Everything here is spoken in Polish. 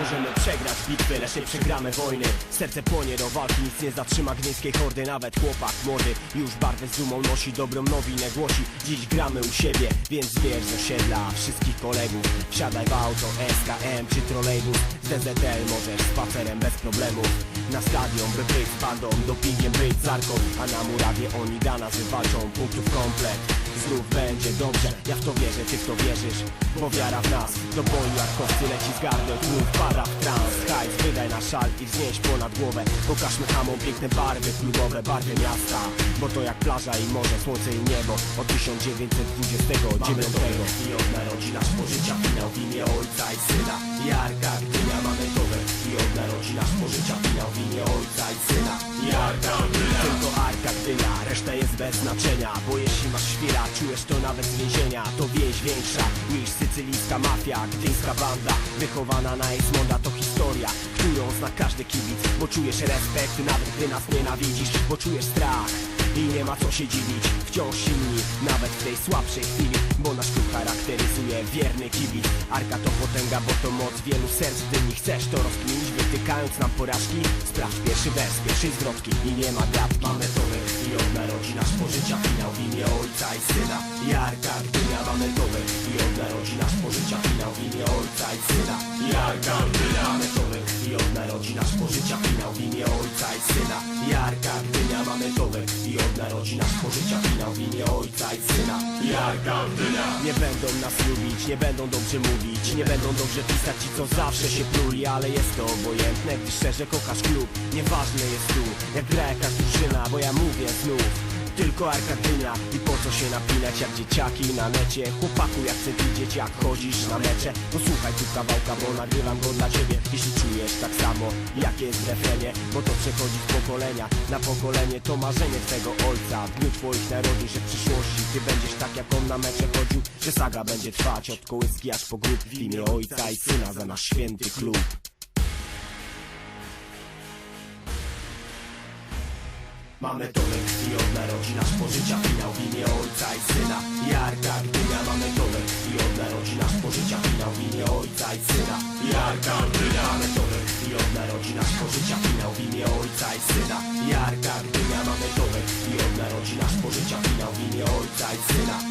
Możemy przegrać bitwy, lecz nie przegramy wojny. Serce płonie do walki, nic nie zatrzyma gnieńskiej hordy. Nawet chłopak młody już barwę z dumą nosi Dobrą nowinę głosi, dziś gramy u siebie Więc zbierz z osiedla wszystkich kolegów. Wsiadaj w auto, SKM czy trolejbus Z DZL możesz spacerem bez problemów Na stadion, by być bandą Dopingiem być z arką A na murawie oni dla nas wywalczą punktów komplet. Znów będzie dobrze, ja w to wierzę, ty w to wierzysz. Bo wiara w nas, do boju jak leci z gardła Znów pada w trans, hajs, wydaj na szal i wznieś ponad głowę. Pokażmy hamom piękne barwy klubowe, barwy miasta. Bo to jak plaża i morze, słońce i niebo. Od 1929 I od narodzin aż po życia finał w imię ojca i syna. Jarka bez znaczenia. Bo jeśli masz świra, czujesz to nawet z więzienia. To więź większa niż sycylijska mafia. Gdyńska banda, wychowana na Esmonda To historia, którą zna każdy kibic. Bo czujesz respekt, nawet gdy nas nienawidzisz. Bo czujesz strach i nie ma co się dziwić. Wciąż silni, nawet w tej słabszej chwili. Bo nasz klub charakteryzuje wierny kibic. Arka to potęga, bo to moc wielu serc. Gdy nie chcesz to rozkminić, wytykając nam porażki. Sprawdź pierwszy wers, pierwszej zwrotki. I nie ma gadki Mamy to od narodzin aż po życia finał W imię ojca i syna. Jarka Gdynia mamy to we krwi od narodzin aż po życia finał W imię ojca i syna. Jarka Gdynia mamy krwi od narodzin aż po życia finał W imię ojca i syna. Jarka Gdynia Nie będą nas lubić, nie będą dobrze mówić Nie będą dobrze pisać ci co zawsze się pluli Ale jest to obojętne, gdy szczerze kochasz klub. Nieważne jest tu, jak gra jakaś drużyna Bo ja mówię znów. Tylko Arkadynia co się napinać jak dzieciaki na necie. Chłopaku jak chcę widzieć jak chodzisz na mecze. Posłuchaj tu kawałka, bo nagrywam go dla ciebie. Jeśli czujesz tak samo jak jest refrenie Bo to przechodzi z pokolenia na pokolenie. To marzenie twego ojca. W dniu twoich narodzin, że w przyszłości. Ty będziesz tak jak on na mecze chodził Że saga będzie trwać od kołyski aż po grób. W imię ojca i syna za nasz święty klub Mamy to krwi od narodzin aż po życia finał w imię ojca i syna. Jarka Gdynia mamy to krwi od narodzin aż po życia finał w imię ojca i syna. Jarka Gdynia mamy to we krwi od narodzin aż finał w imię ojca i syna. Jarka Gdynia mamy to we krwi od narodzin aż po życia finał w imię ojca i syna